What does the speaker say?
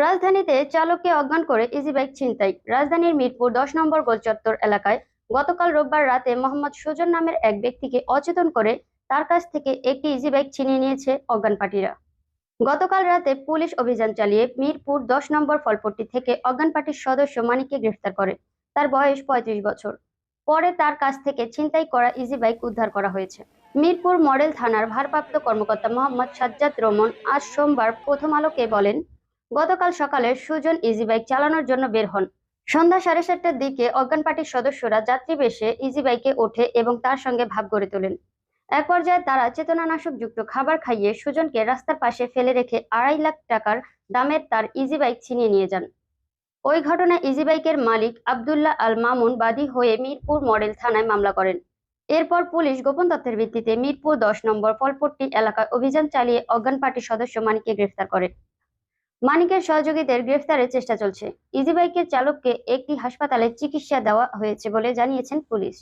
রাজধানীতে চালককে অজ্ঞান করে ইজি বাইক ছিনতাই। রাজধানীর মিরপুর দশ নম্বর গোলচত্বর এলাকায় গতকাল রোববার রাতে মোহাম্মদ সুজন নামের এক ব্যক্তিকে অচেতন করে তার কাছ থেকে একটি ইজি বাইক ছিনিয়ে নিয়েছে অজ্ঞান পার্টিরা। গতকাল রাতে পুলিশ অভিযান চালিয়ে মিরপুর দশ নম্বর ফলপট্টি থেকে অজ্ঞান পার্টির সদস্য মানিককে গ্রেফতার করে। তার বয়স পঁয়ত্রিশ বছর। পরে তার কাছ থেকে ছিনতাই করা ইজি বাইক উদ্ধার করা হয়েছে। মিরপুর মডেল থানার ভারপ্রাপ্ত কর্মকর্তা মোহাম্মদ সাজ্জাদ রমন আজ সোমবার প্রথম আলোকে বলেন গতকাল সকালে সুজন ইজি বাইক চালানোর জন্য বের হন। সন্ধ্যা সাড়ে সাতটার দিকে অজ্ঞান পার্টির সদস্যরা যাত্রী বেশে ইজি বাইকে ওঠে এবং তার সঙ্গে ভাব গড়ে তোলেন। এক পর্যায়ে তারা চেতনানাশক যুক্ত খাবার খাইয়ে সুজনকে রাস্তার পাশে ফেলে রেখে আড়াই লাখ টাকার দামের তার ইজি বাইক ছিনিয়ে নিয়ে যান। ওই ঘটনায় ইজি বাইকের মালিক আবদুল্লাহ আল মামুন বাদী হয়ে মিরপুর মডেল থানায় মামলা করেন। এরপর পুলিশ গোপন তথ্যের ভিত্তিতে মিরপুর দশ নম্বর ফলপট্টি এলাকায় অভিযান চালিয়ে অজ্ঞান পার্টির সদস্য মানিককে গ্রেফতার করে। মানিকের সহযোগীদের গ্রেফতারের চেষ্টা চলছে। ইজিবাইকের চালককে একটি হাসপাতালে চিকিৎসা দেওয়া হয়েছে বলে জানিয়েছেন পুলিশ।